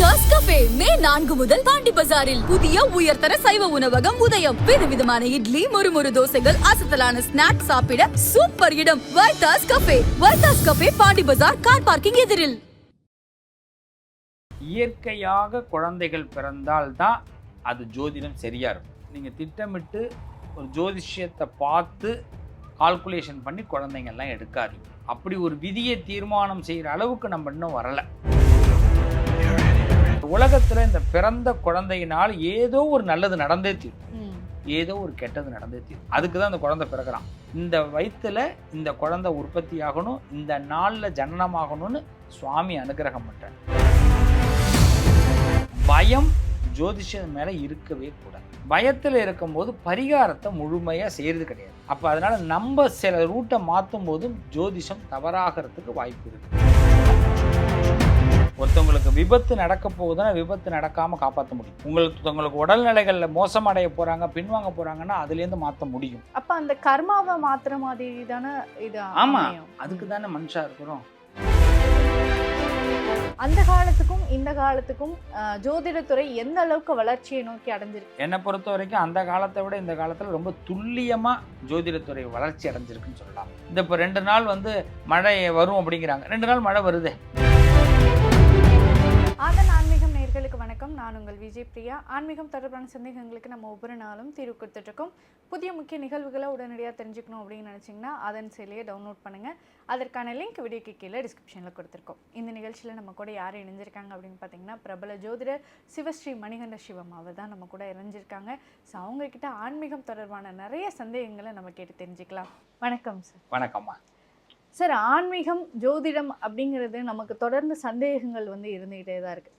டர்ஸ் cafe மே நான்கு முதல் பாண்டி பஜாரில் புதிய உயர்தர சைவ உணவகம் உதயம். விதவிதமான இட்லி மொறுமொறு தோசைகள் அசத்தலான ஸ்நாக்ஸ் சாப்பிட சூப்பர் இடம். Vaithas cafe Vaithas cafe Pondy Bazaar car parking எதிரில். இயற்கையாக குழந்தைகள் பிறந்தால் தான் அது ஜோதிடம் சரியா இருக்கும். நீங்க திட்டமிட்டு ஒரு ஜோதிஷியத்தை பார்த்து கால்குலேஷன் பண்ணி குழந்தைங்கள்லாம் எடுக்காதீங்க. அப்படி ஒரு விதியை தீர்மானம் செய்கிற அளவுக்கு நம்ம இன்னும் வரலை. உலகத்துல இந்த பிறந்த குழந்தையினால் ஏதோ ஒரு நல்லது நடந்தே தீரும். ஏதோ ஒரு கெட்டது நடந்தே தீரும். அதுக்கு தான் அந்த குழந்தை பிறகுறான் இந்த வயித்துல இந்த குழந்தை உற்பத்தி ஆகணும் இந்த நாள்ல ஜனனமாகணும்னு சுவாமி அனுகிரகம் பண்றார். பயம் ஜோதிஷம் மேல இருக்கவே கூடாது. பயத்துல இருக்கும்போது பரிகாரத்தை முழுமையா செய்யறது கிடையாது. அப்ப அதனால நம்ம சில ரூட்டை மாற்றும் போதும் ஜோதிஷம் தவறாகிறதுக்கு வாய்ப்பு இருக்கு. ஒருத்தவங்களுக்கு விபத்து நடக்க போகுதுன்னா விபத்து நடக்காம காப்பாற்ற முடியும். உங்களுக்கு உங்களுக்கு உடல்நிலைகள்ல மோசமடைய போறாங்க பின்வாங்க போறாங்கன்னா அதுல இருந்து மாத்த முடியும். அப்ப அந்த கர்மாவை மாத்துற மாதிரி தானே இது ஆமா. அமையும். அதுக்கு தானே மனுஷா இருக்கிறோம். அந்த காலத்துக்கும் இந்த காலத்துக்கும் ஜோதிடத்துறை எந்த அளவுக்கு வளர்ச்சியை நோக்கி அடைஞ்சிருக்கு? என்னை பொறுத்த வரைக்கும் அந்த காலத்தை விட இந்த காலத்தில் ரொம்ப துல்லியமாக ஜோதிடத்துறை வளர்ச்சி அடைஞ்சிருக்குன்னு சொல்லலாம். இந்த இப்போ ரெண்டு நாள் வந்து மழை வரும் அப்படிங்கிறாங்க. ரெண்டு நாள் மழை வருதே. ஆதன் ஆன்மீகம் நேர்களுக்கு வணக்கம். நான் உங்கள் விஜய் பிரியா. ஆன்மீகம் தொடர்பான சந்தேகங்களுக்கு நம்ம ஒவ்வொரு நாளும் தீர்வு கொடுத்துட்ருக்கோம். புதிய முக்கிய நிகழ்வுகளை உடனடியாக தெரிஞ்சுக்கணும் அப்படின்னு நினச்சிங்கன்னா அதன் செயலியை டவுன்லோட் பண்ணுங்கள் அதற்கான லிங்க் வீடியோக்கு கீழே டிஸ்கிரிப்ஷனில் கொடுத்துருக்கோம். இந்த நிகழ்ச்சியில் நம்ம கூட யார் இணைஞ்சிருக்காங்க அப்படின்னு பார்த்தீங்கன்னா பிரபல ஜோதிடர் சிவஸ்ரீ மணிகண்ட சிவம் அவர் தான் நம்ம கூட இணைஞ்சிருக்காங்க. ஸோ அவங்கக்கிட்ட ஆன்மீகம் தொடர்பான நிறைய சந்தேகங்களை நம்ம கேட்டு தெரிஞ்சுக்கலாம். வணக்கம் சார் வணக்கம்மா. சார் ஆன்மீகம் ஜோதிடம் அப்படிங்கிறது நமக்கு தொடர்ந்து சந்தேகங்கள் வந்து இருந்துக்கிட்டே தான் இருக்குது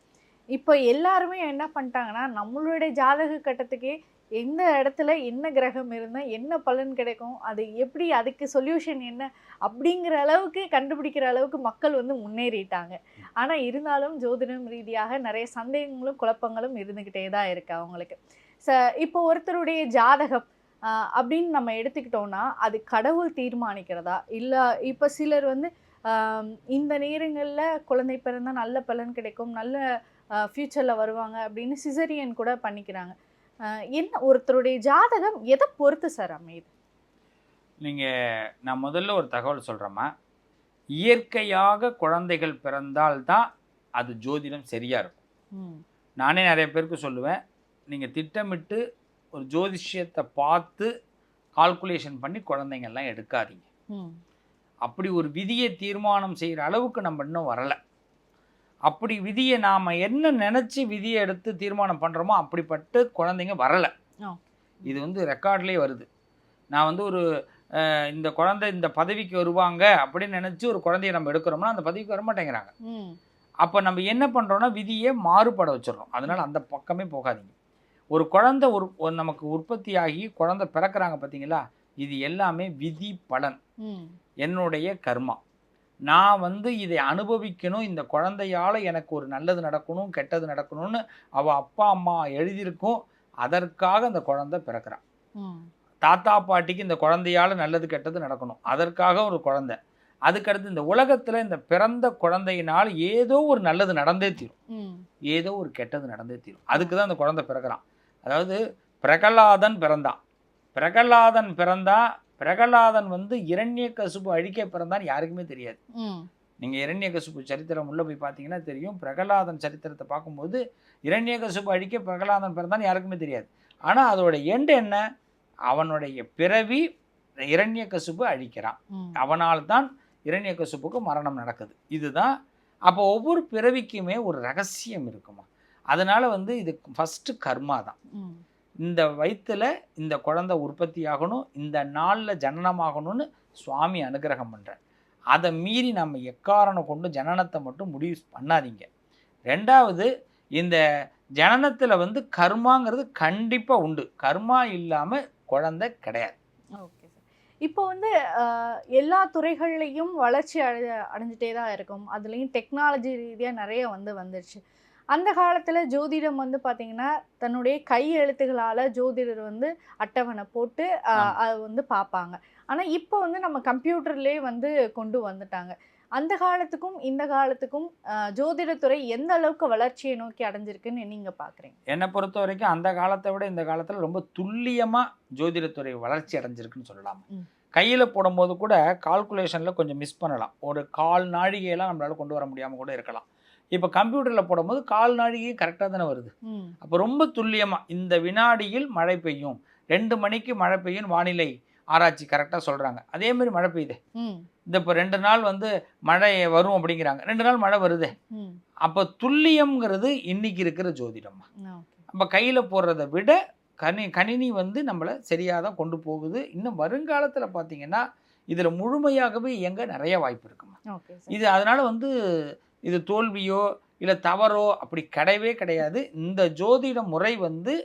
இப்போ எல்லாருமே என்ன பண்ணிட்டாங்கன்னா நம்மளுடைய ஜாதக கட்டத்துக்கே எந்த இடத்துல என்ன கிரகம் இருந்தால் என்ன பலன் கிடைக்கும் அது எப்படி அதுக்கு சொல்யூஷன் என்ன அப்படிங்கிற அளவுக்கு கண்டுபிடிக்கிற அளவுக்கு மக்கள் வந்து முன்னேறிட்டாங்க. ஆனால் இருந்தாலும் ஜோதிடம் ரீதியாக நிறைய சந்தேகங்களும் குழப்பங்களும் இருந்துக்கிட்டே தான் இருக்குது அவங்களுக்கு. ச இப்போ ஒருத்தருடைய ஜாதகம் அப்படின்னு நம்ம எடுத்துக்கிட்டோம்னா அது கடவுள் தீர்மானிக்கிறதா? இல்லை இப்போ சிலர் வந்து இந்த நேரங்களில் குழந்தை பிறந்தா நல்ல பலன் கிடைக்கும் நல்ல ஃப்யூச்சரில் வருவாங்க அப்படின்னு சிசரியன் கூட பண்ணிக்கிறாங்க. என்ன ஒருத்தருடைய ஜாதகம் எதை பொறுத்து சார் அமையுது? நீங்கள் நான் முதல்ல ஒரு தகவல் சொல்கிறேம்மா இயற்கையாக குழந்தைகள் பிறந்தால்தான் அது ஜோதிடம் சரியாக இருக்கும். நானே நிறைய பேருக்கு சொல்லுவேன் நீங்கள் திட்டமிட்டு ஒரு ஜோதிஷ்யத்தை பார்த்து கால்குலேஷன் பண்ணி குழந்தைங்கள்லாம் எடுக்காதீங்க. அப்படி ஒரு விதியை தீர்மானம் செய்கிற அளவுக்கு நம்ம இன்னும் வரலை. அப்படி விதியை நாம் என்ன நினச்சி விதியை எடுத்து தீர்மானம் பண்ணுறோமோ அப்படிப்பட்டு குழந்தைங்க வரலை. இது வந்து ரெக்கார்ட்லேயே வருது. நான் வந்து ஒரு இந்த குழந்தை இந்த பதவிக்கு வருவாங்க அப்படின்னு நினச்சி ஒரு குழந்தைய நம்ம எடுக்கிறோம்னா அந்த பதவிக்கு வர மாட்டேங்கிறாங்க அப்போ நம்ம என்ன பண்ணுறோம்னா விதியை மாறுபட வச்சிடறோம். அதனால் அந்த பக்கமே போகாதீங்க. ஒரு குழந்தை ஒரு நமக்கு உற்பத்தியாகி குழந்தை பிறக்கிறாங்க பார்த்தீங்களா? இது எல்லாமே விதி பலன். என்னுடைய கர்மா. நான் வந்து இதை அனுபவிக்கணும். இந்த குழந்தையால் எனக்கு ஒரு நல்லது நடக்கணும் கெட்டது நடக்கணும்னு அவள் அப்பா அம்மா எழுதியிருக்கும். அதற்காக அந்த குழந்தை பிறக்கிறான் தாத்தா பாட்டிக்கு இந்த குழந்தையால் நல்லது கெட்டது நடக்கணும். அதற்காக ஒரு குழந்தை. அதுக்கடுத்து இந்த உலகத்தில் இந்த பிறந்த குழந்தையினால் ஏதோ ஒரு நல்லது நடந்தே தீரும். ஏதோ ஒரு கெட்டது நடந்தே தீரும். அதுக்கு தான் அந்த குழந்தை பிறக்கிறான் அதாவது பிரகலாதன் பிறந்தான் பிரகலாதன் பிறந்தா பிரகலாதன் வந்து இரண்ய கசுப்பு அழிக்க பிறந்தான் யாருக்குமே தெரியாது. ம். நீங்கள் இரண்யகசுப்பு சரித்திரம் உள்ள போய் பார்த்தீங்கன்னா தெரியும். பிரகலாதன் சரித்திரத்தை பார்க்கும்போது இரண்யகசுப்பு அழிக்க பிரகலாதன் பிறந்தான் யாருக்குமே தெரியாது. ஆனால் அதோட எண்டு என்ன? அவனுடைய பிறவி இரண்யகசுப்பு அழிக்கிறான். ம். அவனால் தான் இரண்யகசுப்புக்கு மரணம் நடக்குது. இதுதான். அப்போ ஒவ்வொரு பிறவிக்குமே ஒரு ரகசியம் இருக்குமா? அதனால வந்து இது ஃபஸ்ட்டு கர்மா தான். இந்த வயித்துல இந்த குழந்தை உற்பத்தி ஆகணும் இந்த நாளில் ஜனனமாகணும்னு சுவாமி அனுகிரகம் பண்ணுறார் அதை மீறி நம்ம எக்காரணம் கொண்டு ஜனனத்தை மட்டும் முடிவு பண்ணாதீங்க. ரெண்டாவது இந்த ஜனனத்தில் வந்து கர்மாங்கிறது கண்டிப்பாக உண்டு. கர்மா இல்லாமல் குழந்தை கிடையாது. Okay sir. இப்போ வந்து எல்லா துறைகள்லையும் வளர்ச்சி அடை அடைஞ்சிட்டே தான் இருக்கும். அதுலேயும் டெக்னாலஜி ரீதியாக நிறைய வந்து வந்துருச்சு. அந்த காலத்தில் ஜோதிடம் வந்து பார்த்தீங்கன்னா தன்னுடைய கை எழுத்துக்களால் ஜோதிடர் வந்து அட்டவணை போட்டு. அதை வந்து பார்ப்பாங்க ஆனால் இப்போ வந்து நம்ம கம்ப்யூட்டர்லேயே வந்து கொண்டு வந்துட்டாங்க. அந்த காலத்துக்கும் இந்த காலத்துக்கும் ஜோதிடத்துறை எந்த அளவுக்கு வளர்ச்சியை நோக்கி அடைஞ்சிருக்குன்னு நீங்க பாக்குறீங்க? என்னை பொறுத்த வரைக்கும் அந்த காலத்தை விட இந்த காலத்தில் ரொம்ப துல்லியமாக ஜோதிடத்துறை வளர்ச்சி அடைஞ்சிருக்குன்னு சொல்லலாம். கையில் போடும்போது கூட கால்குலேஷனில் கொஞ்சம் மிஸ் பண்ணலாம். ஒரு கால் நாழிகையெல்லாம் நம்மளால கொண்டு வர முடியாமல் கூட இருக்கலாம். இப்போ கம்ப்யூட்டரில் போடும்போது கால் நாழிகை கரெக்டாக தானே வருது. அப்போ ரொம்ப துல்லியமாக இந்த வினாடியில் மழை பெய்யும். ரெண்டு மணிக்கு மழை பெய்யும் வானிலை ஆராய்ச்சி கரெக்டாக சொல்கிறாங்க அதே மாதிரி மழை பெய்யுது. இந்த இப்போ ரெண்டு நாள் வந்து மழை வரும் அப்படிங்கிறாங்க. ரெண்டு நாள் மழை வருதே. அப்போ துல்லியம்ங்கிறது இன்னைக்கு இருக்கிற ஜோதிடம்மா. நம்ம கையில் போடுறத விட கணி கணினி வந்து நம்மளை சரியாக தான் கொண்டு போகுது. இன்னும் வருங்காலத்தில் பார்த்தீங்கன்னா இதில் முழுமையாகவே இயங்க நிறைய வாய்ப்பு இருக்குமா. இது அதனால் வந்து இது தோல்வியோ இல்லை தவறோ அப்படி கிடையவே கிடையாது. இந்த ஜோதிட முறை வந்து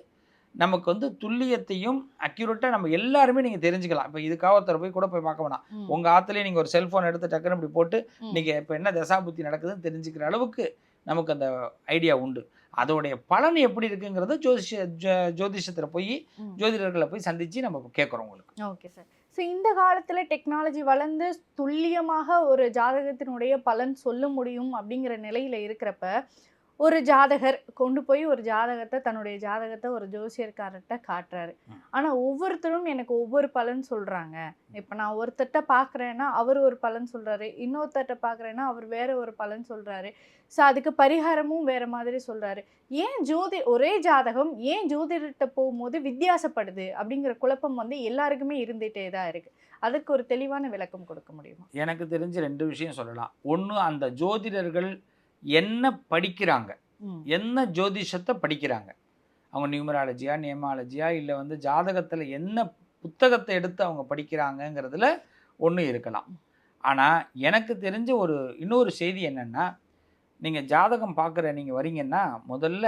நமக்கு வந்து துல்லியத்தையும் அக்யூரேட்டாக நம்ம எல்லாருமே நீங்கள் தெரிஞ்சுக்கலாம். இப்போ இதுக்காக ஒருத்தர் போய் கூட போய் பார்க்க வேணாம். உங்கள் ஆற்றுலேயே நீங்கள் ஒரு செல்ஃபோன் எடுத்து டக்குன்னு இப்படி போட்டு. நீங்கள் இப்போ என்ன தசாபுத்தி நடக்குதுன்னு தெரிஞ்சுக்கிற அளவுக்கு நமக்கு அந்த ஐடியா உண்டு. அதோடைய பலன் எப்படி இருக்குங்கிறத ஜோதிஷ ஜோதிஷத்துல போய். ஜோதிடர்களை போய் சந்திச்சு நம்ம கேட்குறோம் உங்களுக்கு. Okay sir. ஸோ இந்த காலத்தில் டெக்னாலஜி வளர்ந்து துல்லியமாக ஒரு ஜாதகத்தினுடைய பலன் சொல்ல முடியும் அப்படிங்கிற நிலையில் இருக்கிறப்ப ஒரு ஜாதகர் கொண்டு போய் ஒரு ஜாதகத்தை தன்னுடைய ஜாதகத்தை ஒரு ஜோசியர்காரர்கிட்ட காட்டுறாரு. ஆனால் ஒவ்வொருத்தரும் எனக்கு ஒவ்வொரு பலன் சொல்கிறாங்க இப்போ நான் ஒருத்தர்கிட்ட பார்க்குறேன்னா அவர் ஒரு பலன் சொல்கிறாரு இன்னொருத்தர்கிட்ட பார்க்குறேன்னா அவர் வேற ஒரு பலன் சொல்கிறாரு ஸோ அதுக்கு பரிகாரமும் வேற மாதிரி சொல்கிறாரு ஏன் ஜோதி ஒரே ஜாதகம் ஏன் ஜோதிடர்கிட்ட போகும்போது வித்தியாசப்படுது? அப்படிங்கிற குழப்பம் வந்து எல்லாருக்குமே இருந்துகிட்டே தான் இருக்கு. அதுக்கு ஒரு தெளிவான விளக்கம் கொடுக்க முடியுமா? எனக்கு தெரிஞ்சு ரெண்டு விஷயம் சொல்லலாம். ஒன்று அந்த ஜோதிடர்கள் என்ன படிக்கிறாங்க? என்ன ஜோதிஷத்தை படிக்கிறாங்க? அவங்க நியூமராலஜியா நியமாலஜியா இல்லை வந்து ஜாதகத்தில் என்ன புத்தகத்தை எடுத்து அவங்க படிக்கிறாங்கங்கிறதுல ஒன்று இருக்கலாம். ஆனால் எனக்கு தெரிஞ்ச ஒரு இன்னொரு செய்தி என்னென்னா நீங்கள் ஜாதகம் பார்க்குற நீங்கள் வரீங்கன்னா முதல்ல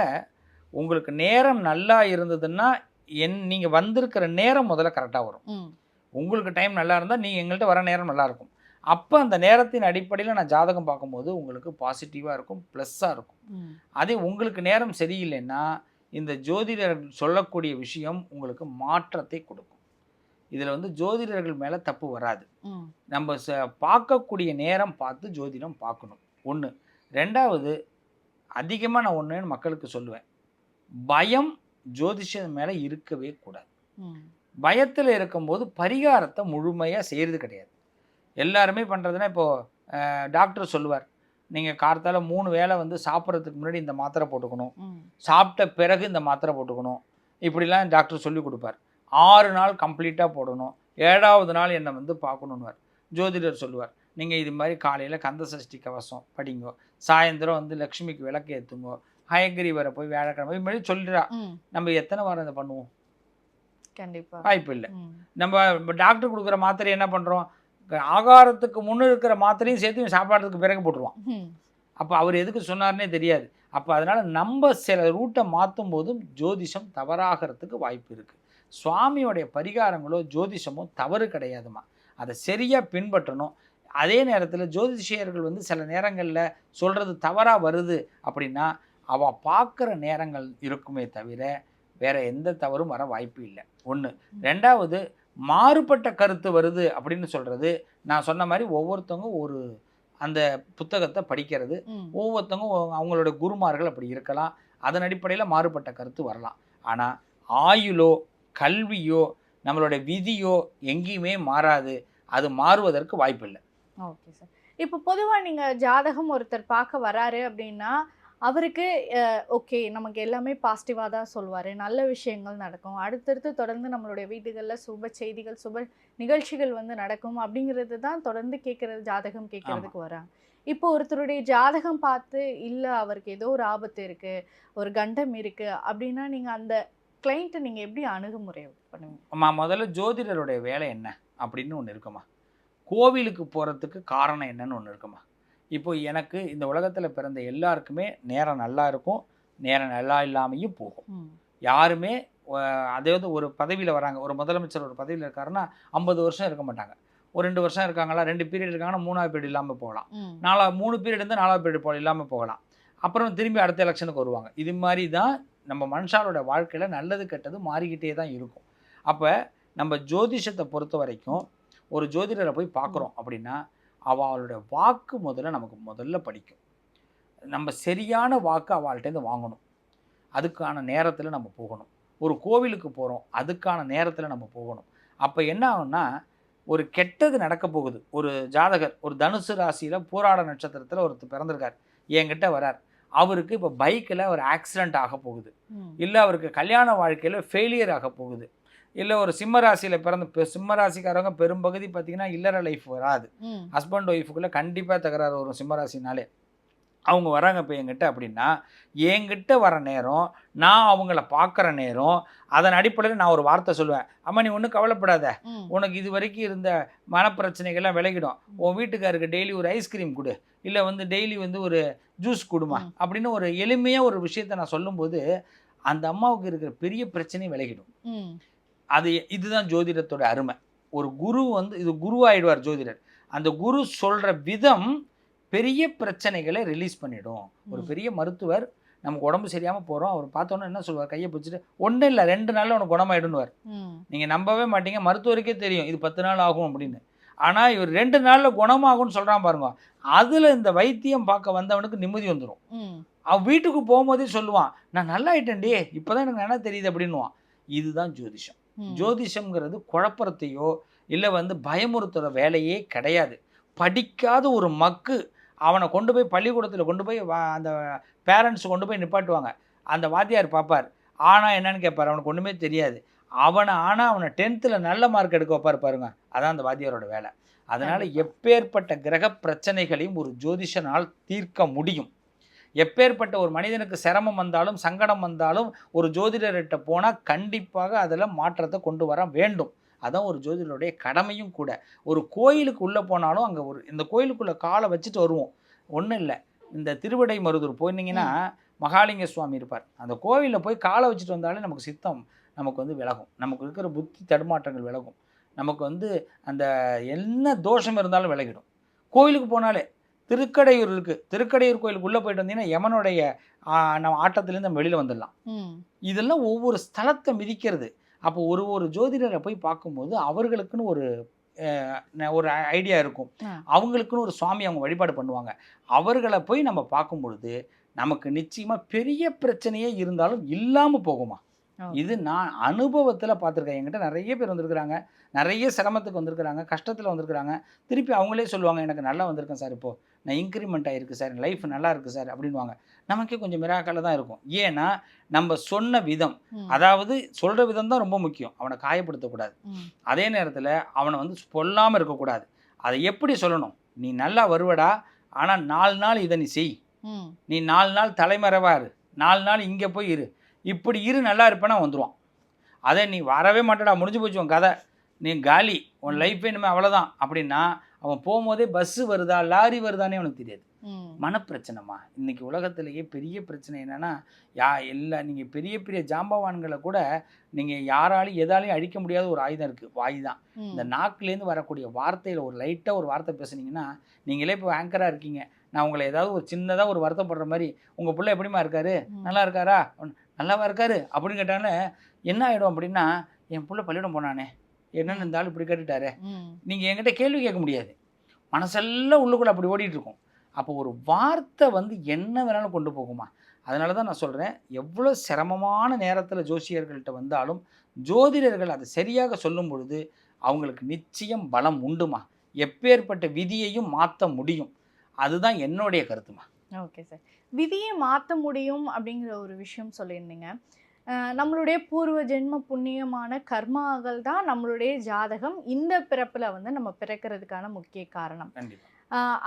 உங்களுக்கு நேரம் நல்லா இருந்ததுன்னா என் நீங்கள் வந்திருக்கிற நேரம் முதல்ல கரெக்டாக வரும். உங்களுக்கு டைம் நல்லா இருந்தால் நீங்கள் எங்கள்கிட்ட வர நேரம் நல்லா இருக்கும். அப்போ அந்த நேரத்தின் அடிப்படையில் நான் ஜாதகம் பார்க்கும்போது உங்களுக்கு பாசிட்டிவாக இருக்கும் ப்ளஸ்ஸாக இருக்கும். அதே உங்களுக்கு நேரம் சரியில்லைன்னா இந்த ஜோதிடர் சொல்லக்கூடிய விஷயம் உங்களுக்கு மாற்றத்தை கொடுக்கும். இதில் வந்து ஜோதிடர்கள் மேலே தப்பு வராது. நம்ம ச பார்க்கக்கூடிய நேரம் பார்த்து ஜோதிடம் பார்க்கணும். ஒன்று ரெண்டாவது அதிகமாக நான் ஒன்று மக்களுக்கு சொல்லுவேன். பயம் ஜோதிஷம் மேலே இருக்கவே கூடாது. பயத்தில் இருக்கும்போது பரிகாரத்தை முழுமையாக செய்கிறது கிடையாது. எல்லாருமே பண்ணுறதுன்னா இப்போது டாக்டர் சொல்லுவார். நீங்கள் கார்த்தால மூணு வேளை வந்து சாப்பிட்றதுக்கு முன்னாடி இந்த மாத்திரை போட்டுக்கணும். சாப்பிட்ட பிறகு இந்த மாத்திரை போட்டுக்கணும். இப்படிலாம் டாக்டர் சொல்லி கொடுப்பார். ஆறு நாள் கம்ப்ளீட்டாக போடணும். ஏழாவது நாள் என்னை வந்து பார்க்கணுன்னுவார். ஜோதிடர் சொல்லுவார். நீங்கள் இது மாதிரி காலையில் கந்த சஷ்டி கவசம் படிங்கோ. சாயந்தரம் வந்து லக்ஷ்மிக்கு விளக்கு ஏற்றுங்கோ ஹயகிரிவரை போய் வியாழக்கிழமை இது மாதிரி சொல்லிடுறா ம், நம்ம எத்தனை வாரம் இதை பண்ணுவோம்? கண்டிப்பா. வாய்ப்பு இல்லை. நம்ம டாக்டர் கொடுக்குற மாத்திரை என்ன பண்ணுறோம் ஆகாரத்துக்கு முன்னு இருக்கிற மாத்திரையும் சேர்த்து சாப்பாடுறதுக்கு பிறகு போட்டுருவான். அப்போ அவர் எதுக்கு சொன்னார்னே தெரியாது. அப்போ அதனால் நம்ம சில ரூட்டை மாற்றும் போதும் ஜோதிஷம் தவறாகிறதுக்கு வாய்ப்பு இருக்குது சுவாமியோடைய பரிகாரங்களோ ஜோதிஷமோ தவறு கிடையாதுமா அதை சரியாக பின்பற்றணும். அதே நேரத்தில் ஜோதிஷியர்கள் வந்து சில நேரங்களில் சொல்கிறது தவறாக வருது அப்படின்னா அவள் பார்க்குற நேரங்கள் இருக்குமே தவிர வேற எந்த தவறும் வர வாய்ப்பு இல்லை. ஒன்று ரெண்டாவது மாறுபட்ட கருத்து வருது அப்படின்னு சொல்கிறது நான் சொன்ன மாதிரி ஒவ்வொருத்தவங்க ஒரு அந்த புத்தகத்தை படிக்கிறது. ஒவ்வொருத்தவங்க அவங்களோட குருமார்கள் அப்படி இருக்கலாம். அதன் அடிப்படையில் மாறுபட்ட கருத்து வரலாம். ஆனால் ஆயுளோ கல்வியோ நம்மளோட விதியோ எங்கேயுமே மாறாது. அது மாறுவதற்கு வாய்ப்பில்லை. Okay sir. இப்போ பொதுவா நீங்க ஜாதகம் ஒருத்தர் பார்க்க வராரு அப்படின்னா அவருக்கு ஓகே நமக்கு எல்லாமே பாசிட்டிவாக தான் சொல்லுவார் நல்ல விஷயங்கள் நடக்கும். அடுத்தடுத்து தொடர்ந்து நம்மளுடைய வீடுகளில் சுப செய்திகள் சுப நிகழ்ச்சிகள் வந்து நடக்கும் அப்படிங்கிறது தான் தொடர்ந்து கேட்குறது ஜாதகம் கேட்கறதுக்கு வராங்க. இப்போ ஒருத்தருடைய ஜாதகம் பார்த்து இல்லை அவருக்கு ஏதோ ஒரு ஆபத்து இருக்கு ஒரு கண்டம் இருக்கு அப்படின்னா நீங்க அந்த கிளைண்ட்டை நீங்க எப்படி அணுகுமுறை பண்ணுவீங்க? அம்மா முதல்ல ஜோதிடருடைய வேலை என்ன? அப்படின்னு ஒன்று இருக்குமா? கோவிலுக்கு போகிறதுக்கு காரணம் என்னன்னு ஒன்று இருக்குமா? இப்போ எனக்கு இந்த உலகத்தில் பிறந்த எல்லாருக்குமே நேரம் நல்லா இருக்கும். நேரம் நல்லா இல்லாமையும் போகும். யாருமே அதாவது ஒரு பதவியில் வராங்க. ஒரு முதலமைச்சர் ஒரு பதவியில் இருக்காருன்னா ஐம்பது வருஷம் இருக்க மாட்டாங்க. ஒரு ரெண்டு வருஷம் இருக்காங்களா ரெண்டு பீரியட் இருக்காங்கன்னா மூணாவது பீரியட் இல்லாமல் போகலாம். நாலா மூணு பீரியட் இருந்து நாலாவது பீரியட் போக இல்லாமல் போகலாம். அப்புறம் திரும்பி அடுத்த எலெக்ஷனுக்கு வருவாங்க. இது மாதிரி தான் நம்ம மனுஷாலோட வாழ்க்கையில் நல்லது கெட்டது மாறிக்கிட்டே தான் இருக்கும். அப்போ நம்ம ஜோதிஷத்தை பொறுத்த வரைக்கும் ஒரு ஜோதிடரை போய் பார்க்குறோம் அப்படின்னா அவளுடைய வாக்கு முதல்ல நமக்கு முதல்ல படிக்கும். நம்ம சரியான வாக்கு அவள்கிட்டேருந்து வாங்கணும். அதுக்கான நேரத்தில் நம்ம போகணும். ஒரு கோவிலுக்கு போகிறோம் அதுக்கான நேரத்தில் நம்ம போகணும். அப்போ என்ன ஆகும்னா ஒரு கெட்டது நடக்க போகுது. ஒரு ஜாதகர் ஒரு தனுசு ராசியில் பூராட நட்சத்திரத்தில் ஒருத்தர் பிறந்திருக்கார் என்கிட்ட வரார். அவருக்கு இப்போ பைக்கில் ஒரு ஆக்சிடெண்ட் ஆக போகுது. இல்லை அவருக்கு கல்யாண வாழ்க்கையில் ஃபெயிலியர் ஆக போகுது. இல்லை ஒரு சிம்ம ராசியில் பிறந்த சிம்ம ராசிக்காரவங்க பெரும்பகுதி பார்த்தீங்கன்னா இல்லற லைஃப் வராது. ஹஸ்பண்ட் ஒய்ஃபுக்குள்ளே கண்டிப்பாக தகராறு வரும் சிம்ம ராசினாலே. அவங்க வராங்க இப்போ என்கிட்ட அப்படின்னா என்கிட்ட வர நேரம் நான் அவங்கள பார்க்குற நேரம் அதன் அடிப்படையில் நான் ஒரு வார்த்தை சொல்லுவேன். அம்மா நீ ஒன்றும் கவலைப்படாத. உனக்கு இது வரைக்கும் இருந்த மனப்பிரச்சனைகள்லாம் விலகிடும். உன் வீட்டுக்காருக்கு டெய்லி ஒரு ஐஸ்கிரீம் கொடு. இல்லை வந்து டெய்லி வந்து ஒரு ஜூஸ் கொடுமா. அப்படின்னு ஒரு எளிமையாக ஒரு விஷயத்தை நான் சொல்லும்போது அந்த அம்மாவுக்கு இருக்கிற பெரிய பிரச்சனை விலகிடும். அது இதுதான் ஜோதிடத்தோட அருமை. ஒரு குரு வந்து இது குருவாயிடுவார் ஜோதிடர். அந்த குரு சொல்கிற விதம் பெரிய பிரச்சனைகளை ரிலீஸ் பண்ணிடும். ஒரு. பெரிய மருத்துவர் நமக்கு உடம்பு சரியாமல் போகிறோம் அவர் பார்த்தோன்னே என்ன சொல்லுவார்? கையை பிடிச்சிட்டு ஒன்றும் இல்லை ரெண்டு நாளில் உனக்கு குணமாயிடுன்னுவார். நீங்கள் நம்பவே மாட்டீங்க மருத்துவருக்கே தெரியும் இது பத்து நாள் ஆகும் அப்படின்னு. ஆனால் இவர் ரெண்டு நாளில் குணமாகும்னு சொல்கிறான் பாருங்க. அதில் இந்த வைத்தியம் பார்க்க வந்தவனுக்கு நிம்மதி வந்துடும். அவன் வீட்டுக்கு போகும்போதே சொல்லுவான் நான் நல்லா ஆயிட்டேன்டி இப்போ தான் எனக்கு என்ன தெரியுது அப்படின்னுவான். இதுதான் ஜோதிஷம். ஜோதிஷம்ங்கிறது குழப்பறதையோ இல்லை வந்து பயமுறுத்துற வேலையே கிடையாது. படிக்காத ஒரு மக்கு அவனை கொண்டு போய் பள்ளிக்கூடத்தில் கொண்டு போய் அந்த பேரண்ட்ஸ் கொண்டு போய் நிப்பாட்டுவாங்க. அந்த வாத்தியார் பார்ப்பார் ஆனால் என்னன்னு கேட்பார் அவனுக்கு ஒன்றுமே தெரியாது. அவனை ஆனால் அவனை டென்த்தில் நல்ல மார்க் எடுக்க வைப்பார் பாருங்க. அதான் அந்த வாத்தியாரோட வேலை. அதனால். எப்பேற்பட்ட கிரக பிரச்சனைகளையும் ஒரு ஜோதிஷனால் தீர்க்க முடியும். எப்பேற்பட்ட ஒரு மனிதனுக்கு சிரமம் வந்தாலும் சங்கடம் வந்தாலும் ஒரு ஜோதிடர்கிட்ட போனால் கண்டிப்பாக அதில் மாற்றத்தை கொண்டு வர வேண்டும். அதான் ஒரு ஜோதிடருடைய கடமையும் கூட. ஒரு கோயிலுக்கு உள்ளே போனாலும் அங்கே ஒரு இந்த கோயிலுக்குள்ளே காலை வச்சுட்டு வருவோம். ஒன்றும் இல்லை. இந்த திருவிடை மருதூர் போயிருந்தீங்கன்னா மகாலிங்க சுவாமி இருப்பார். அந்த கோவிலில் போய் காலை வச்சுட்டு வந்தாலே நமக்கு சித்தம் நமக்கு வந்து விலகும். நமக்கு இருக்கிற புத்தி தடுமாற்றங்கள் விலகும். நமக்கு வந்து அந்த என்ன தோஷம் இருந்தாலும் விலகிடும். கோயிலுக்கு போனாலே திருக்கடையூர் இருக்குது திருக்கடையூர் கோயிலுக்கு உள்ளே போயிட்டு வந்தீங்கன்னா யமனுடைய நம்ம ஆட்டத்துலேருந்து நம்ம வெளியில் வந்துடலாம். இதெல்லாம் ஒவ்வொரு ஸ்தலத்தை மிதிக்கிறது. அப்போ ஒரு ஒரு ஜோதிடரை போய் பார்க்கும்போது அவர்களுக்குன்னு ஒரு ஒரு ஐடியா இருக்கும். அவங்களுக்குன்னு ஒரு சுவாமி அவங்க வழிபாடு பண்ணுவாங்க. அவர்களை போய் நம்ம பார்க்கும் பொழுது நமக்கு நிச்சயமாக பெரிய பிரச்சனையே இருந்தாலும் இல்லாமல் போகுமா. இது நான் அனுபவத்தில் பார்த்துருக்கேன். என்கிட்ட நிறைய பேர் வந்திருக்கிறாங்க. நிறைய சிரமத்துக்கு வந்திருக்கிறாங்க கஷ்டத்தில் வந்திருக்கிறாங்க. திருப்பி அவங்களே சொல்லுவாங்க எனக்கு நல்லா வந்திருக்கேன் சார் இப்போது நான் இன்க்ரிமெண்ட் ஆகிருக்கு சார். லைஃப் நல்லா இருக்குது சார். அப்படின்வாங்க நமக்கே கொஞ்சம் மிராக்கலில் தான் இருக்கும். ஏன்னா நம்ம சொன்ன விதம். அதாவது சொல்கிற விதம் தான் ரொம்ப முக்கியம். அவனை காயப்படுத்தக்கூடாது. அதே நேரத்தில் அவனை வந்து பொல்லாமல் இருக்கக்கூடாது. அதை எப்படி சொல்லணும்? நீ நல்லா வருவடா. ஆனால் நாலு நாள் இதை நீ செய். நீ நாலு நாள் தலைமறைவா இரு. நாலு நாள் இங்கே போய் இரு. இப்படி இரு நல்லா இருப்பேன்னா வந்துடுவான் அதே நீ வரவே மாட்டடா. முடிஞ்சு போச்சு உன் கதை. நீ காலி உன் லைஃபே இனிமேல் அவ்வளோதான் அப்படின்னா அவன் போகும்போதே பஸ்ஸு வருதா லாரி வருதானே அவனுக்கு தெரியாது. மனப்பிரச்சனைமா இன்னைக்கு உலகத்திலேயே பெரிய பிரச்சனை என்னன்னா யா எல்லா நீங்கள் பெரிய பெரிய ஜாம்பவான்களை கூட நீங்கள் யாராலையும் எதாலையும் அழிக்க முடியாத ஒரு ஆயுதம் இருக்குது வாய் தான். இந்த நாக்குலேருந்து வரக்கூடிய வார்த்தையில் ஒரு லைட்டாக ஒரு வார்த்தை பேசுனீங்கன்னா நீங்களே இப்போ ஆங்கராக இருக்கீங்க. நான் உங்களை ஏதாவது ஒரு சின்னதாக ஒரு வருத்தப்படுற மாதிரி உங்கள் பிள்ளை எப்படிம்மா இருக்காரு. நல்லா இருக்காரா? நல்லாவா இருக்காரு. அப்படின்னு கேட்டாலே என்ன ஆகிடும் அப்படின்னா என் பிள்ளை பள்ளியிடம் போனானே. என்னன்னு இருந்தாலும் இப்படி கேட்டுட்டாரு. நீங்கள் என்கிட்ட கேள்வி கேட்க முடியாது. மனசெல்லாம் உள்ளுக்குள்ள அப்படி ஓடிட்டு இருக்கும். அப்போ ஒரு வார்த்தை வந்து என்ன வேணாலும் கொண்டு போகுமா? அதனால தான் நான் சொல்கிறேன் எவ்வளோ சிரமமான நேரத்தில் ஜோசியர்கள்ட்ட வந்தாலும் ஜோதிடர்கள் அதை சரியாக சொல்லும் பொழுது அவங்களுக்கு நிச்சயம் பலம் உண்டுமா? எப்பேற்பட்ட விதியையும் மாற்ற முடியும். அதுதான் என்னுடைய கருத்துமா? Okay sir. விதியை மாற்ற முடியும் அப்படிங்கிற ஒரு விஷயம் சொல்லியிருந்தீங்க. நம்மளுடைய பூர்வ ஜென்ம புண்ணியமான கர்மாக்கள் தான் நம்மளுடைய ஜாதகம். இந்த பிறப்பில் வந்து நம்ம பிறக்கிறதுக்கான முக்கிய காரணம்.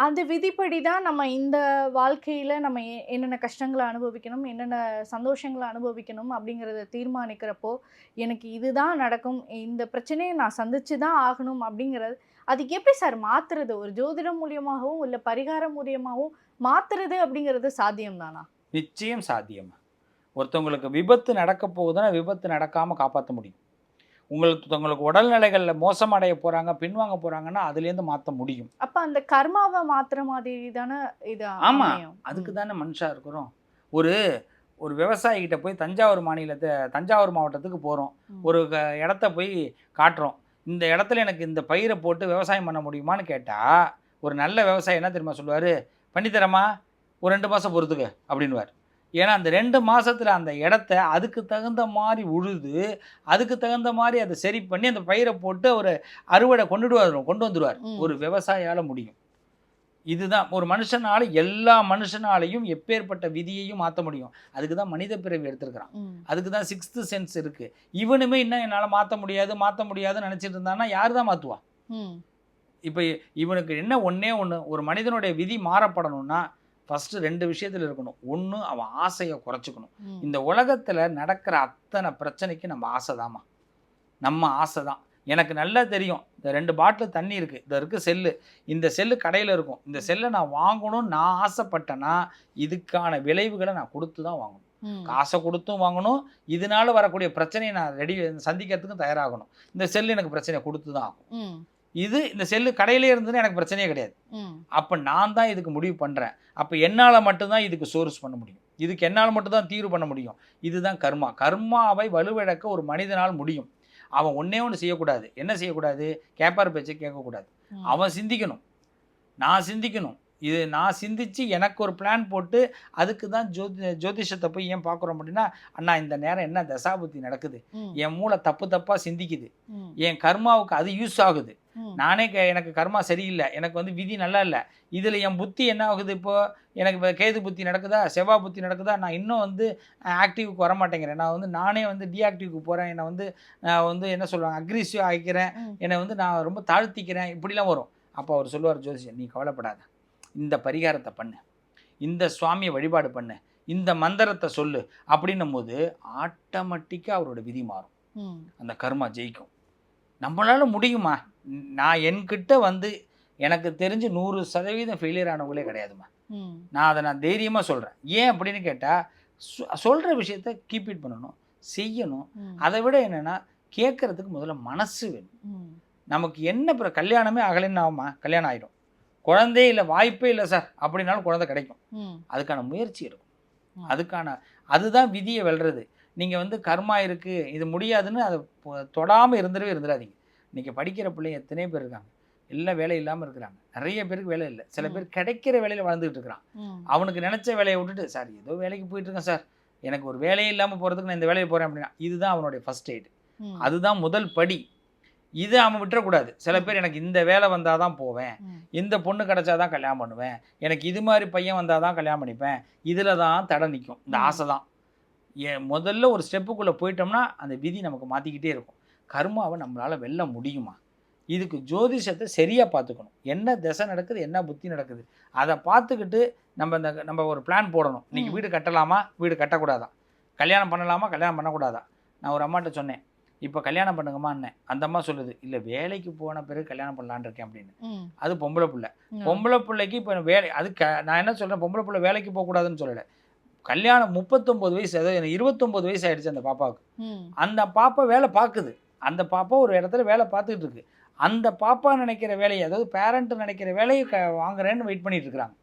அந்த விதிப்படி தான் நம்ம இந்த வாழ்க்கையில் நம்ம என்னென்ன கஷ்டங்களை அனுபவிக்கணும் என்னென்ன சந்தோஷங்களை அனுபவிக்கணும் அப்படிங்கிறத தீர்மானிக்கிறப்போ எனக்கு இதுதான் நடக்கும் இந்த பிரச்சனையை நான் சந்திச்சு தான் ஆகணும் அப்படிங்கிறது அதுக்கு எப்படி சார் மாத்துறது? ஒரு ஜோதிடம் மூலியமாகவும் இல்லை பரிகாரம் மூலியமாகவும் மாத்துறது அப்படிங்கிறது சாத்தியம் தானா நிச்சயம் சாத்தியமா. ஒருத்தவங்களுக்கு விபத்து நடக்க போகுதுன்னா விபத்து நடக்காமல் காப்பாற்ற முடியும். உங்களுக்கு உங்களுக்கு உடல்நிலைகளில் மோசமடைய போகிறாங்க பின்வாங்க போகிறாங்கன்னா அதுலேருந்து மாற்ற முடியும். அப்ப அந்த கர்மாவை மாத்துற மாதிரி தானே இது ஆமா. அமையும். அதுக்கு தானே மனுஷா இருக்கிறோம். ஒரு ஒரு விவசாயிகிட்ட போய் தஞ்சாவூர் மாநிலத்தை தஞ்சாவூர் மாவட்டத்துக்கு போகிறோம். ஒரு க- இடத்த போய் காட்டுறோம். இந்த இடத்துல எனக்கு இந்த பயிரை போட்டு விவசாயம் பண்ண முடியுமான்னு கேட்டால் ஒரு நல்ல விவசாயி என்ன தெரியுமா சொல்லுவார்? பண்ணித்தரமா ஒரு ரெண்டு மாதம் பொறுத்துக்க. அப்படின்வார் ஏன்னா அந்த ரெண்டு மாசத்துல அந்த இடத்த அதுக்கு தகுந்த மாதிரி உழுது அதுக்கு தகுந்த மாதிரி அதை சரி பண்ணி அந்த பயிரை போட்டு ஒரு அறுவடை கொண்டுடுவார் கொண்டு வந்துடுவார். ஒரு விவசாயியால முடியும். இதுதான். ஒரு மனுஷனால எல்லா மனுஷனாலையும் எப்பேற்பட்ட விதியையும் மாற்ற முடியும். அதுக்கு தான் மனித பிறவி எடுத்திருக்கிறான். அதுக்கு தான் சிக்ஸ்த்து சென்ஸ் இருக்கு. இவனுமே இன்னும் என்னால் மாற்ற முடியாது மாற்ற முடியாதுன்னு நினச்சிட்டு இருந்தான்னா யார் தான் மாற்றுவா ம். இப்போ இவனுக்கு என்ன ஒன்றே ஒன்று ஒரு மனிதனுடைய விதி மாறப்படணும்னா ஃபஸ்ட்டு ரெண்டு விஷயத்தில் இருக்கணும். ஒன்று அவன் ஆசையை குறைச்சிக்கணும். இந்த உலகத்தில் நடக்கிற அத்தனை பிரச்சனைக்கு நம்ம ஆசைதாம்மா. நம்ம ஆசை தான் எனக்கு நல்லா தெரியும். இந்த ரெண்டு பாட்டில் தண்ணி இருக்குது இந்த இருக்குது செல்லு. இந்த செல்லு கடையில் இருக்கும். இந்த செல்லை நான் வாங்கணும்னு நான் ஆசைப்பட்டேன்னா இதுக்கான விளைவுகளை நான் கொடுத்து தான் வாங்கணும். காசை கொடுத்தும் வாங்கணும். இதனால வரக்கூடிய பிரச்சனையை நான் ரெடி சந்திக்கிறதுக்கும் தயாராகணும். இந்த செல்லு எனக்கு பிரச்சனையை கொடுத்து தான் ஆகும். இது இந்த செல்லு கடையிலே இருந்ததுன்னு எனக்கு பிரச்சனையே கிடையாது. அப்போ நான் தான் இதுக்கு முடிவு பண்ணுறேன் அப்போ என்னால் மட்டும்தான் இதுக்கு சோர்ஸ் பண்ண முடியும். இதுக்கு என்னால் மட்டும்தான் தீர்வு பண்ண முடியும். இதுதான் கர்மா. கர்மாவை வலுவிழக்க ஒரு மனிதனால் முடியும். அவன் ஒன்றே ஒன்று செய்யக்கூடாது. என்ன செய்யக்கூடாது? கேப்பார் பேச்சை கேட்கக்கூடாது. அவன் சிந்திக்கணும். நான் சிந்திக்கணும். இது நான் சிந்திச்சு எனக்கு ஒரு பிளான் போட்டு அதுக்கு தான் ஜோதி ஜோதிஷத்தை போய் ஏன் பார்க்குறோம் அப்படின்னா அண்ணா இந்த நேரம் என்ன தசாபுத்தி நடக்குது. என் மூளை தப்பு தப்பாக சிந்திக்குது. என் கர்மாவுக்கு அது யூஸ் ஆகுது. நானே க எனக்கு கர்மா சரியில்லை. எனக்கு வந்து விதி நல்லா இல்லை. இதில் என் புத்தி என்ன ஆகுது இப்போ? எனக்கு இப்போ கேது புத்தி நடக்குதா? செவ்வாய் புத்தி நடக்குதா? நான் இன்னும் வந்து ஆக்டிவ்க்கு வர மாட்டேங்கிறேன் நான் வந்து நானே வந்து டிஆக்டிவ்க்கு போகிறேன் என்னை வந்து நான் வந்து என்ன சொல்லுவாங்க? அக்ரிசிவ் ஆகிக்கிறேன். என்னை வந்து நான் ரொம்ப தாழ்த்திக்கிறேன். இப்படிலாம் வரும். அப்போ அவர் சொல்லுவார் ஜோதிஷன் நீ கவலைப்படாத. இந்த பரிகாரத்தை பண்ணு. இந்த சுவாமியை வழிபாடு பண்ணு. இந்த மந்திரத்தை சொல்லு. அப்படின்னும் போது ஆட்டோமேட்டிக்காக அவரோட விதி மாறும். அந்த கர்மா ஜெயிக்கும். நம்மளால முடியுமா நான் என்கிட்ட வந்து எனக்கு தெரிஞ்சு நூறு சதவீதம் ஃபெயிலியர் ஆனவங்களே கிடையாதுமா. நான் அதை நான் தைரியமாக சொல்கிறேன் ஏன் அப்படின்னு கேட்டால் சொல்கிற விஷயத்த கீப் இட் பண்ணணும் செய்யணும். அதை விட என்னென்னா கேட்குறதுக்கு முதல்ல மனசு வேணும். நமக்கு என்ன இப்போ கல்யாணமே அகலன்னு ஆகுமா கல்யாணம் ஆகிடும் குழந்தையே இல்லை வாய்ப்பே இல்லை சார் அப்படின்னாலும் குழந்தை கிடைக்கும். அதுக்கான முயற்சி இருக்கும். அதுக்கான அதுதான் விதியை வெல்றது நீங்கள் வந்து கர்மா இருக்குது இது முடியாதுன்னு அதை தொடாமல் இருந்துடவே இருந்துடாதீங்க இன்றைக்கி படிக்கிற பிள்ளைங்க எத்தனை பேர் இருக்காங்க. எல்லாம் வேலை இல்லாமல் இருக்கிறாங்க. நிறைய பேருக்கு வேலை இல்லை. சில. பேர் கிடைக்கிற வேலையில் வாழ்ந்துட்டு இருக்கிறான். அவனுக்கு நினச்ச வேலையை விட்டுட்டு சார் ஏதோ வேலைக்கு போயிட்டு இருக்கேன் சார். எனக்கு ஒரு வேலையே இல்லாமல் போகிறதுக்கு நான் இந்த வேலையை போகிறேன் அப்படின்னா இதுதான் அவனுடைய ஃபர்ஸ்ட் எய்டு. அதுதான் முதல் படி. இது அவன் விட்டுறக்கூடாது. சில பேர் எனக்கு இந்த வேலை வந்தால் தான் போவேன். இந்த பொண்ணு கிடைச்சாதான் கல்யாணம் பண்ணுவேன். எனக்கு இது மாதிரி பையன் வந்தால் தான் கல்யாணம் பண்ணிப்பேன். இதில் தான் தடை நிற்கும் இந்த. ஆசை தான் ஏன் முதல்ல ஒரு ஸ்டெப்புக்குள்ளே போயிட்டோம்னா அந்த விதி நமக்கு மாற்றிக்கிட்டே இருக்கும். கர்மாவை நம்மளால் வெல்ல முடியுமா? இதுக்கு ஜோதிஷத்தை சரியாக பார்த்துக்கணும். என்ன திசை நடக்குது என்ன புத்தி நடக்குது? அதை பார்த்துக்கிட்டு நம்ம இந்த நம்ம ஒரு பிளான் போடணும். இன்னைக்கு ம். வீடு கட்டலாமா? வீடு கட்டக்கூடாதா? கல்யாணம் பண்ணலாமா? கல்யாணம் பண்ணக்கூடாதா? நான் ஒரு அம்மாட்ட சொன்னேன். இப்போ கல்யாணம் பண்ணுங்கம்மா அண்ணன் அந்த அம்மா சொல்லுது இல்லை வேலைக்கு போன பிறகு கல்யாணம் பண்ணலான்னு இருக்கேன் அப்படின்னு. அது பொம்பளை பிள்ளை. பொம்பளை பிள்ளைக்கு இப்போ வேலை அது க நான் என்ன சொல்கிறேன் பொம்பளை பிள்ளை வேலைக்கு போகக்கூடாதுன்னு சொல்லலை. கல்யாணம் முப்பத்தொம்போது வயசு அதாவது இருபத்தொம்போது வயசு ஆயிடுச்சு அந்த பாப்பாவுக்கு. அந்த பாப்பா வேலை பார்க்குது. அந்த பாப்பா ஒரு இடத்துல வேலை பார்த்துக்கிட்டு இருக்கு. அந்த பாப்பா நினைக்கிற வேலையை அதாவது பேரண்ட் நினைக்கிற வேலையை க வாங்குறேன்னு வெயிட் பண்ணிட்டு இருக்கிறாங்க.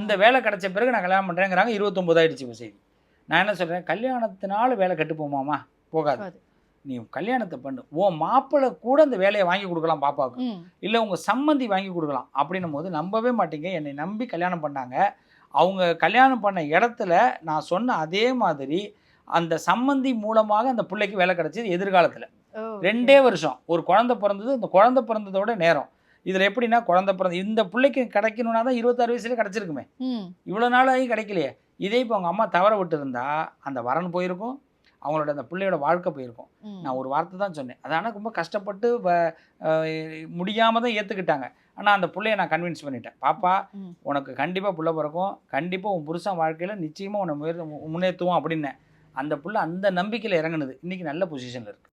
இந்த வேலை கிடைச்ச பிறகு நான் கல்யாணம் பண்ணுறேங்கிறாங்க இருபத்தொம்போது ஆயிடுச்சு இப்போ செய்தி. நான் என்ன சொல்கிறேன் கல்யாணத்தினால வேலை கெட்டு போமாமா போகாது. நீ கல்யாணத்தை பண்ணு. உன் மாப்பிள்ளை கூட அந்த வேலையை வாங்கி கொடுக்கலாம் பாப்பாவுக்கு. இல்லை உங்கள் சம்மந்தி வாங்கி கொடுக்கலாம். அப்படின்னும் போது நம்பவே மாட்டீங்க. என்னை நம்பி கல்யாணம் பண்ணாங்க. அவங்க கல்யாணம் பண்ண இடத்துல நான் சொன்ன அதே மாதிரி அந்த சம்மந்தி மூலமாக அந்த பிள்ளைக்கு வேலை கிடைச்சது எதிர்காலத்தில். ரெண்டே வருஷம். ஒரு குழந்தை பிறந்தது இந்த குழந்தை பிறந்ததோட நேரம். இதில் எப்படின்னா குழந்தை பிறந்த இந்த பிள்ளைக்கு கிடைக்கணும்னா தான் இருபத்தாறு வயசுல கிடைச்சிருக்குமே. இவ்வளோ நாள் ஆகி கிடைக்கலையே. இதே இப்போ அவங்க அம்மா தவற விட்டு இருந்தா அந்த வரன் போயிருக்கும் அவங்களோட அந்த பிள்ளையோட வாழ்க்கை போயிருக்கும். நான் ஒரு வார்த்தை தான் சொன்னேன். அது ஆனால் ரொம்ப கஷ்டப்பட்டு முடியாமல் தான் ஏற்றுக்கிட்டாங்க ஆனால் அந்த பிள்ளைய நான் கன்வின்ஸ் பண்ணிட்டேன். பாப்பா. உனக்கு கண்டிப்பாக புள்ள பிறக்கும். கண்டிப்பாக உன் புருஷன் வாழ்க்கையில் நிச்சயமாக உன்னை முயர் முன்னேற்றுவோம் அப்படின்னேன். அந்த புள்ள அந்த நம்பிக்கையில் இறங்குனது. இன்றைக்கி நல்ல பொசிஷனில் இருக்குது